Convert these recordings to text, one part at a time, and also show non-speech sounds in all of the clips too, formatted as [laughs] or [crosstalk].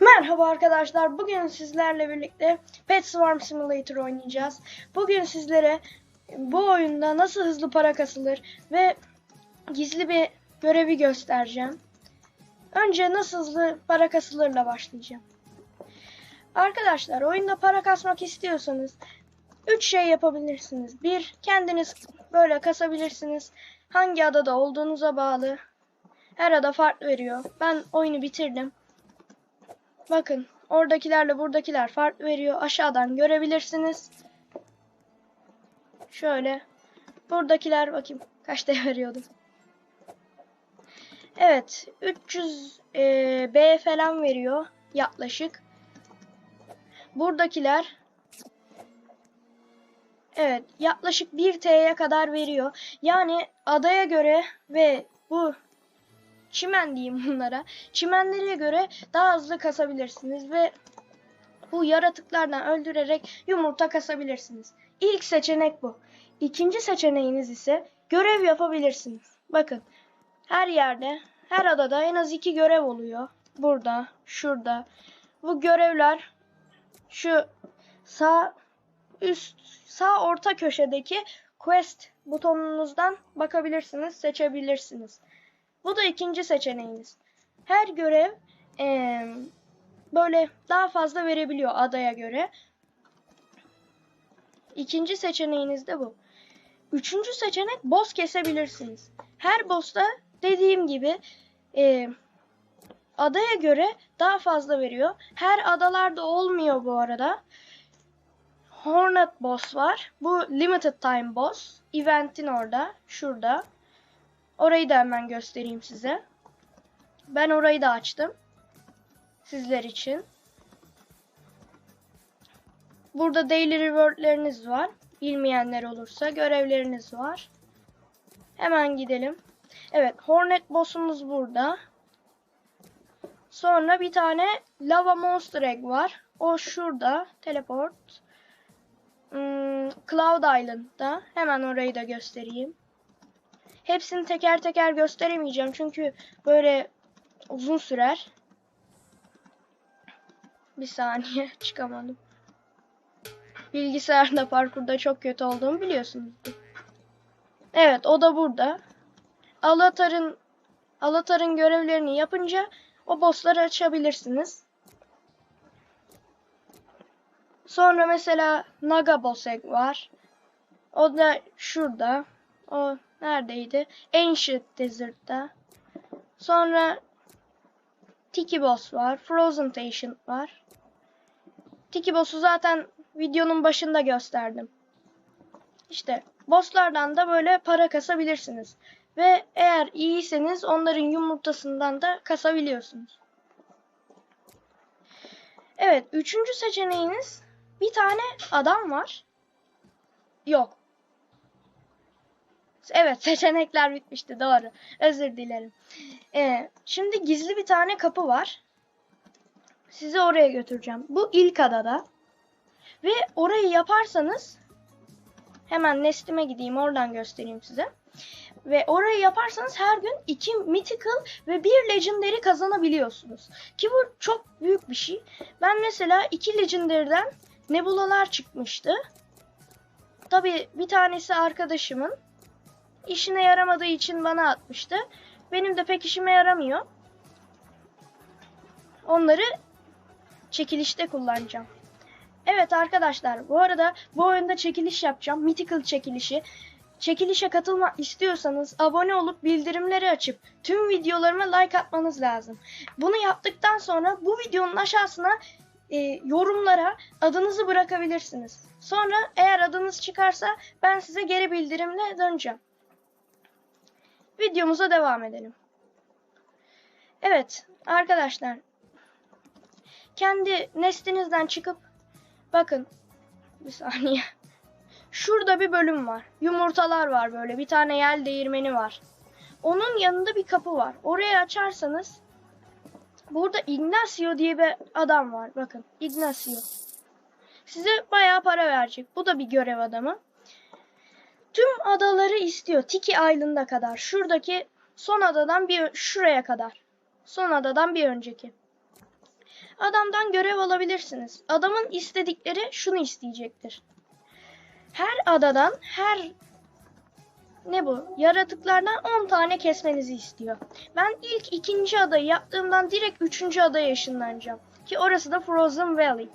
Merhaba arkadaşlar. Bugün sizlerle birlikte Pet Swarm Simulator oynayacağız. Bugün sizlere bu oyunda nasıl hızlı para kasılır ve gizli bir görevi göstereceğim. Önce nasıl hızlı para kasılırla başlayacağım. Arkadaşlar oyunda para kasmak istiyorsanız 3 şey yapabilirsiniz. 1. Kendiniz böyle kasabilirsiniz. Hangi adada olduğunuza bağlı. Her ada farklı veriyor. Ben oyunu bitirdim. Bakın oradakilerle buradakiler fark veriyor. Aşağıdan görebilirsiniz. Şöyle. Buradakiler bakayım kaçta [laughs] veriyordu. Evet. 300 e, B falan veriyor. Yaklaşık. Buradakiler Evet. Yaklaşık 1 T'ye kadar veriyor. Yani adaya göre ve bu çimen diyeyim bunlara. Çimenlere göre daha hızlı kasabilirsiniz ve bu yaratıklardan öldürerek yumurta kasabilirsiniz. İlk seçenek bu. İkinci seçeneğiniz ise görev yapabilirsiniz. Bakın her yerde, her adada en az iki görev oluyor. Burada, şurada. Bu görevler şu sağ üst, sağ orta köşedeki quest butonunuzdan bakabilirsiniz, seçebilirsiniz. Bu da ikinci seçeneğiniz. Her görev eee, böyle daha fazla verebiliyor adaya göre. İkinci seçeneğiniz de bu. Üçüncü seçenek boss kesebilirsiniz. Her boss'ta dediğim gibi eee, adaya göre daha fazla veriyor. Her adalarda olmuyor bu arada. Hornet boss var. Bu limited time boss. Event'in orada. Şurada. Orayı da hemen göstereyim size. Ben orayı da açtım. Sizler için. Burada daily reward'leriniz var. Bilmeyenler olursa görevleriniz var. Hemen gidelim. Evet, Hornet boss'umuz burada. Sonra bir tane Lava Monster Egg var. O şurada. Teleport. Hmm, Cloud Island'da. Hemen orayı da göstereyim. Hepsini teker teker gösteremeyeceğim çünkü böyle uzun sürer. Bir saniye [laughs] çıkamadım. Bilgisayarda parkurda çok kötü olduğumu biliyorsunuz. Evet o da burada. Alatar'ın Alatar'ın görevlerini yapınca o bossları açabilirsiniz. Sonra mesela Naga Boss var. O da şurada. O neredeydi? Ancient Desert'ta. Sonra Tiki Boss var. Frozen Patient var. Tiki Boss'u zaten videonun başında gösterdim. İşte bosslardan da böyle para kasabilirsiniz. Ve eğer iyiyseniz onların yumurtasından da kasabiliyorsunuz. Evet, üçüncü seçeneğiniz bir tane adam var. Yok. Evet seçenekler bitmişti doğru. Özür dilerim. Ee, şimdi gizli bir tane kapı var. Sizi oraya götüreceğim. Bu ilk adada. Ve orayı yaparsanız hemen Nestime gideyim oradan göstereyim size. Ve orayı yaparsanız her gün iki mythical ve bir legendary kazanabiliyorsunuz. Ki bu çok büyük bir şey. Ben mesela iki legendary'den nebulalar çıkmıştı. Tabi bir tanesi arkadaşımın işine yaramadığı için bana atmıştı. Benim de pek işime yaramıyor. Onları çekilişte kullanacağım. Evet arkadaşlar bu arada bu oyunda çekiliş yapacağım. Mythical çekilişi. Çekilişe katılmak istiyorsanız abone olup bildirimleri açıp tüm videolarıma like atmanız lazım. Bunu yaptıktan sonra bu videonun aşağısına e, yorumlara adınızı bırakabilirsiniz. Sonra eğer adınız çıkarsa ben size geri bildirimle döneceğim. Videomuza devam edelim. Evet arkadaşlar. Kendi neslinizden çıkıp bakın bir saniye. Şurada bir bölüm var. Yumurtalar var böyle. Bir tane yel değirmeni var. Onun yanında bir kapı var. Orayı açarsanız burada Ignacio diye bir adam var. Bakın Ignacio. Size bayağı para verecek. Bu da bir görev adamı. Tüm adaları istiyor. Tiki Island'a kadar. Şuradaki son adadan bir şuraya kadar. Son adadan bir önceki. adamdan görev alabilirsiniz. Adamın istedikleri şunu isteyecektir. Her adadan, her ne bu? Yaratıklardan 10 tane kesmenizi istiyor. Ben ilk ikinci adayı yaptığımdan direkt üçüncü adaya ışınlanacağım. Ki orası da Frozen Valley.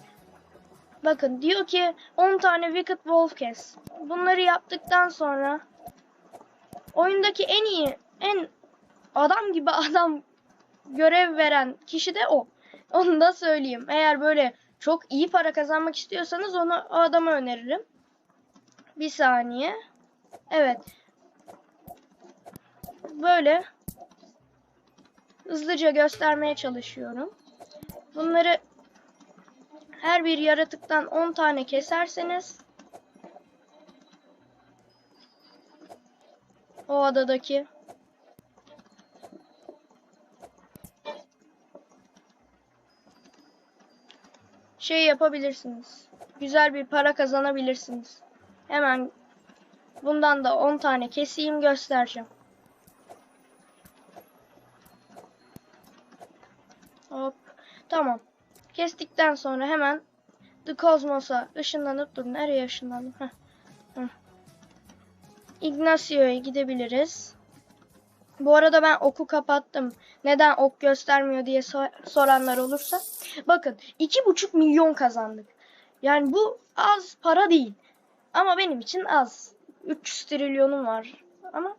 Bakın diyor ki 10 tane Wicked Wolf kes. Bunları yaptıktan sonra oyundaki en iyi, en adam gibi adam görev veren kişi de o. Onu da söyleyeyim. Eğer böyle çok iyi para kazanmak istiyorsanız onu o adama öneririm. Bir saniye. Evet. Böyle hızlıca göstermeye çalışıyorum. Bunları her bir yaratıktan 10 tane keserseniz o adadaki şey yapabilirsiniz. Güzel bir para kazanabilirsiniz. Hemen bundan da 10 tane keseyim göstereceğim. Hop. Tamam. Kestikten sonra hemen The Cosmos'a ışınlanıp dur nereye ışınlandım? Heh. Ignacio'ya gidebiliriz. Bu arada ben oku kapattım. Neden ok göstermiyor diye so- soranlar olursa. Bakın 2,5 milyon kazandık. Yani bu az para değil. Ama benim için az. 300 trilyonum var. Ama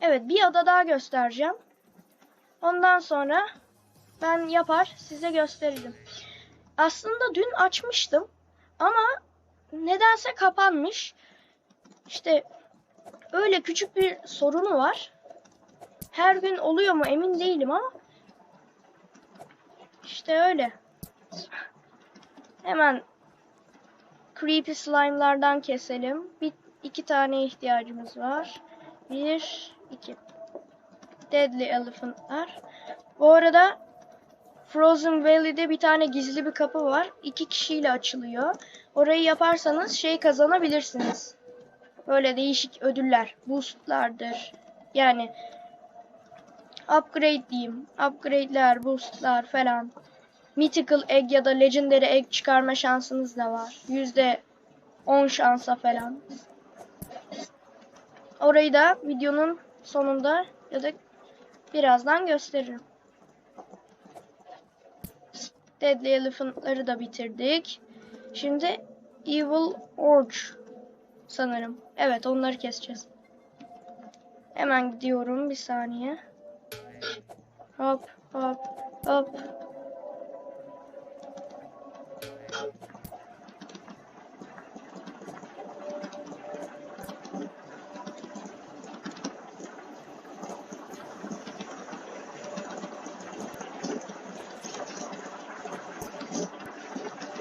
evet bir ada daha göstereceğim. Ondan sonra ben yapar size gösteririm. Aslında dün açmıştım ama nedense kapanmış. İşte öyle küçük bir sorunu var. Her gün oluyor mu emin değilim ama işte öyle. Hemen creepy slime'lardan keselim. Bir iki tane ihtiyacımız var. Bir, iki. Deadly elephant'lar. Bu arada Frozen Valley'de bir tane gizli bir kapı var. İki kişiyle açılıyor. Orayı yaparsanız şey kazanabilirsiniz. Böyle değişik ödüller, boostlardır. Yani upgrade diyeyim. Upgrade'ler, boostlar falan. Mythical egg ya da legendary egg çıkarma şansınız da var. Yüzde 10 şansa falan. Orayı da videonun sonunda ya da birazdan gösteririm. Deadly Elephant'ları da bitirdik. Şimdi Evil Orc sanırım. Evet onları keseceğiz. Hemen gidiyorum bir saniye. Hop hop hop.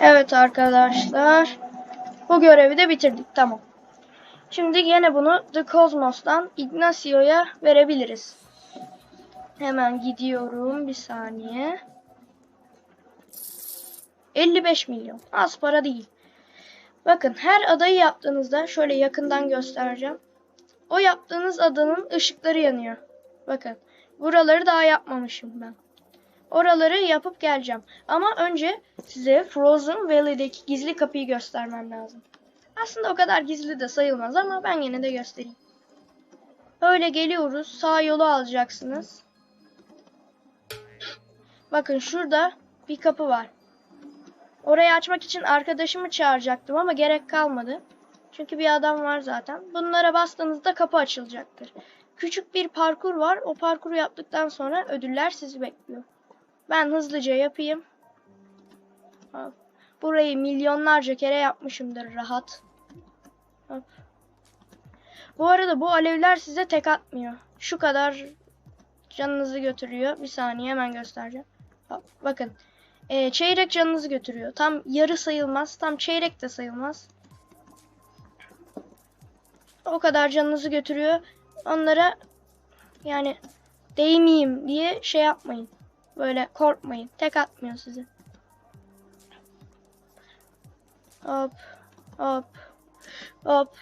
Evet arkadaşlar. Bu görevi de bitirdik. Tamam. Şimdi yine bunu The Cosmos'tan Ignacio'ya verebiliriz. Hemen gidiyorum. Bir saniye. 55 milyon. Az para değil. Bakın her adayı yaptığınızda şöyle yakından göstereceğim. O yaptığınız adanın ışıkları yanıyor. Bakın. Buraları daha yapmamışım ben. Oraları yapıp geleceğim. Ama önce size Frozen Valley'deki gizli kapıyı göstermem lazım. Aslında o kadar gizli de sayılmaz ama ben yine de göstereyim. Böyle geliyoruz. Sağ yolu alacaksınız. Bakın şurada bir kapı var. Orayı açmak için arkadaşımı çağıracaktım ama gerek kalmadı. Çünkü bir adam var zaten. Bunlara bastığınızda kapı açılacaktır. Küçük bir parkur var. O parkuru yaptıktan sonra ödüller sizi bekliyor. Ben hızlıca yapayım. Hop. Burayı milyonlarca kere yapmışımdır rahat. Hop. Bu arada bu alevler size tek atmıyor. Şu kadar canınızı götürüyor. Bir saniye hemen göstereceğim. Hop. Bakın. Ee, çeyrek canınızı götürüyor. Tam yarı sayılmaz. Tam çeyrek de sayılmaz. O kadar canınızı götürüyor. Onlara yani değmeyeyim diye şey yapmayın. Böyle korkmayın. Tek atmıyor sizi. Hop. Hop. Hop.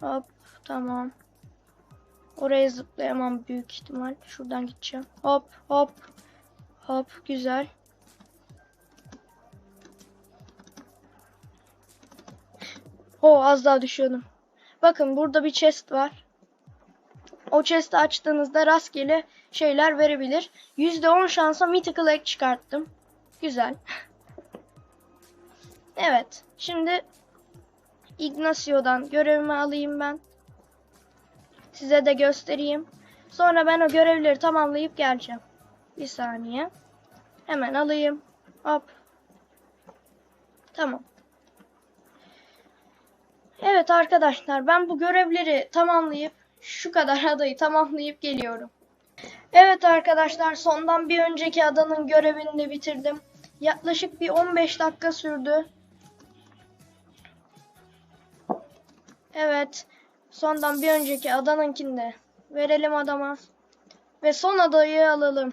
Hop. Tamam. Oraya zıplayamam büyük ihtimal. Şuradan gideceğim. Hop hop. Hop güzel. O az daha düşüyordum. Bakın burada bir chest var. O chest'i açtığınızda rastgele şeyler verebilir. %10 şansa Mythical Egg çıkarttım. Güzel. [laughs] evet. Şimdi Ignacio'dan görevimi alayım ben. Size de göstereyim. Sonra ben o görevleri tamamlayıp geleceğim. Bir saniye. Hemen alayım. Hop. Tamam. Evet arkadaşlar ben bu görevleri tamamlayıp şu kadar adayı tamamlayıp geliyorum. Evet arkadaşlar sondan bir önceki adanın görevini de bitirdim. Yaklaşık bir 15 dakika sürdü. Evet. Sondan bir önceki adanınkini de verelim adama. Ve son adayı alalım.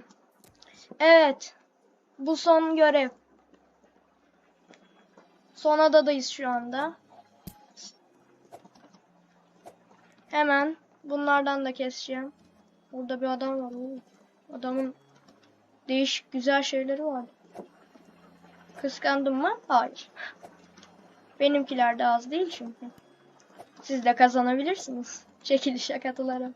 Evet. Bu son görev. Son adadayız şu anda. Hemen bunlardan da keseceğim. Burada bir adam var. Adamın değişik güzel şeyleri var. Kıskandım mı? Hayır. Benimkiler de az değil çünkü. Siz de kazanabilirsiniz. [laughs] Çekilişe katılarak.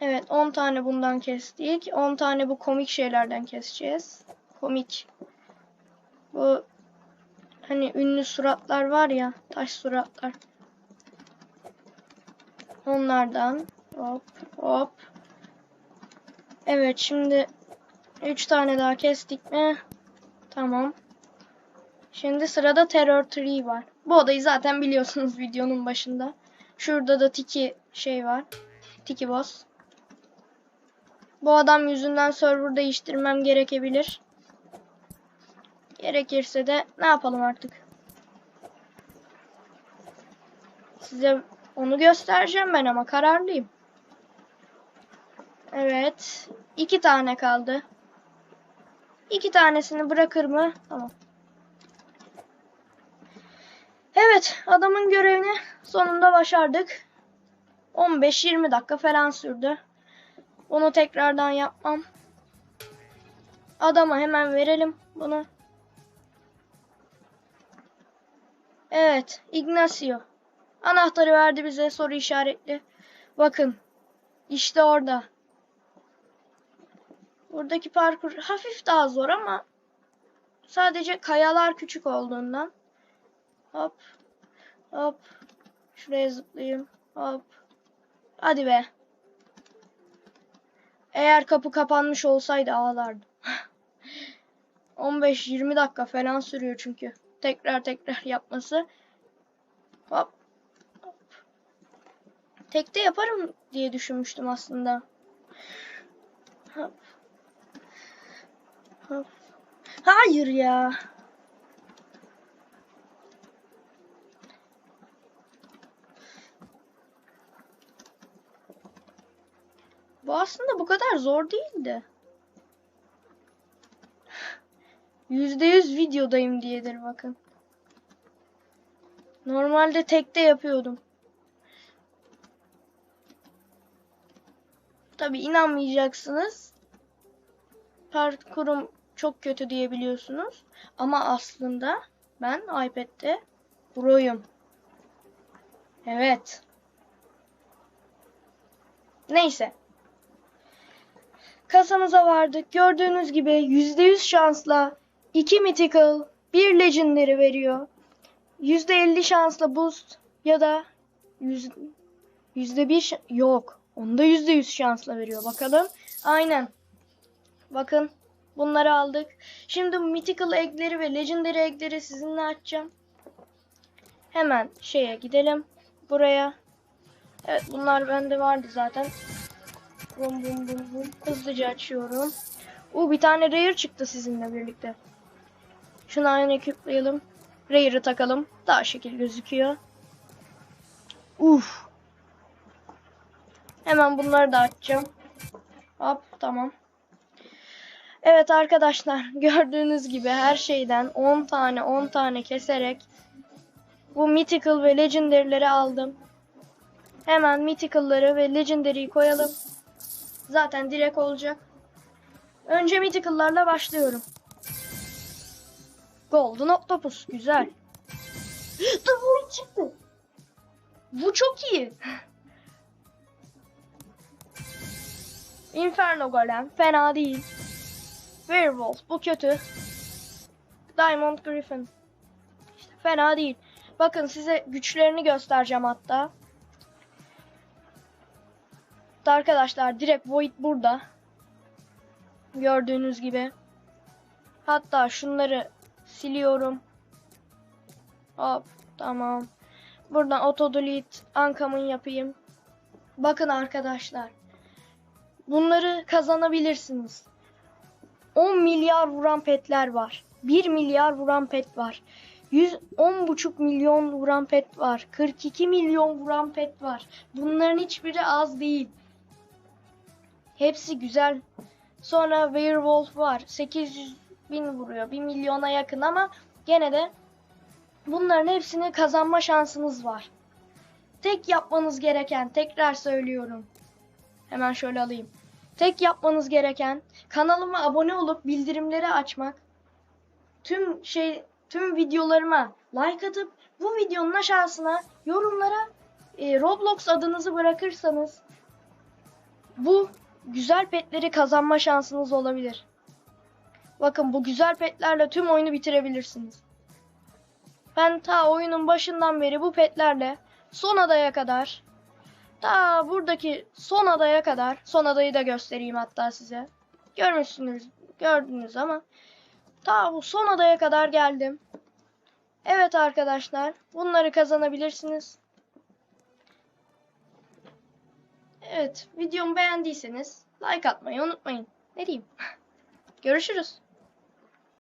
Evet 10 tane bundan kestik. 10 tane bu komik şeylerden keseceğiz. Komik. Bu hani ünlü suratlar var ya. Taş suratlar. Onlardan. Hop hop. Evet şimdi 3 tane daha kestik mi? Tamam. Şimdi sırada Terror Tree var. Bu odayı zaten biliyorsunuz [laughs] videonun başında. Şurada da Tiki şey var. Tiki Boss. Bu adam yüzünden server değiştirmem gerekebilir. Gerekirse de ne yapalım artık. Size onu göstereceğim ben ama kararlıyım. Evet. iki tane kaldı. İki tanesini bırakır mı? Tamam. Evet. Adamın görevini sonunda başardık. 15-20 dakika falan sürdü. Onu tekrardan yapmam. Adama hemen verelim bunu. Evet. Ignacio. Anahtarı verdi bize soru işaretli. Bakın. İşte orada. Buradaki parkur hafif daha zor ama sadece kayalar küçük olduğundan. Hop. Hop. Şuraya zıplayayım. Hop. Hadi be. Eğer kapı kapanmış olsaydı ağlardım. [laughs] 15-20 dakika falan sürüyor çünkü. Tekrar tekrar yapması. Hop. Tekte yaparım diye düşünmüştüm aslında. Hayır ya. Bu aslında bu kadar zor değildi. %100 videodayım diyedir bakın. Normalde tekte yapıyordum. Tabi inanmayacaksınız. Parkurum çok kötü diyebiliyorsunuz. Ama aslında ben iPad'de pro'yum. Evet. Neyse. Kasamıza vardık. Gördüğünüz gibi %100 şansla 2 mythical, 1 legendary veriyor. %50 şansla boost ya da yüz- %1 şa- yok. Onda %100 şansla veriyor. Bakalım. Aynen. Bakın. Bunları aldık. Şimdi mythical egg'leri ve legendary egg'leri sizinle açacağım. Hemen şeye gidelim. Buraya. Evet bunlar bende vardı zaten. Bum bum bum bum. Hızlıca açıyorum. U bir tane rare çıktı sizinle birlikte. Şunu aynı ekipleyelim. Rare'ı takalım. Daha şekil gözüküyor. Uf. Hemen bunları da açacağım. Hop tamam. Evet arkadaşlar [laughs] gördüğünüz gibi her şeyden 10 tane 10 tane keserek bu mythical ve legendary'leri aldım. Hemen mythical'ları ve legendary'yi koyalım. Zaten direkt olacak. Önce mythical'larla başlıyorum. Golden Octopus güzel. [gasps] The Void çıktı. Bu çok iyi. [laughs] Inferno Golem fena değil. Werewolf bu kötü. Diamond Griffin. İşte fena değil. Bakın size güçlerini göstereceğim hatta. Arkadaşlar direkt Void burada. Gördüğünüz gibi. Hatta şunları siliyorum. Hop tamam. Buradan auto delete uncommon yapayım. Bakın arkadaşlar. Bunları kazanabilirsiniz. 10 milyar vuran petler var. 1 milyar vuran pet var. 110,5 milyon vuran pet var. 42 milyon vuran pet var. Bunların hiçbiri az değil. Hepsi güzel. Sonra Werewolf var. 800 bin vuruyor. 1 milyona yakın ama gene de bunların hepsini kazanma şansınız var. Tek yapmanız gereken, tekrar söylüyorum. Hemen şöyle alayım. Tek yapmanız gereken kanalıma abone olup bildirimleri açmak. Tüm şey tüm videolarıma like atıp bu videonun aşağısına yorumlara e, Roblox adınızı bırakırsanız bu güzel petleri kazanma şansınız olabilir. Bakın bu güzel petlerle tüm oyunu bitirebilirsiniz. Ben ta oyunun başından beri bu petlerle son adaya kadar ta buradaki son adaya kadar son adayı da göstereyim hatta size. Görmüşsünüz, gördünüz ama ta bu son adaya kadar geldim. Evet arkadaşlar, bunları kazanabilirsiniz. Evet, videomu beğendiyseniz like atmayı unutmayın. Ne diyeyim? [laughs] Görüşürüz.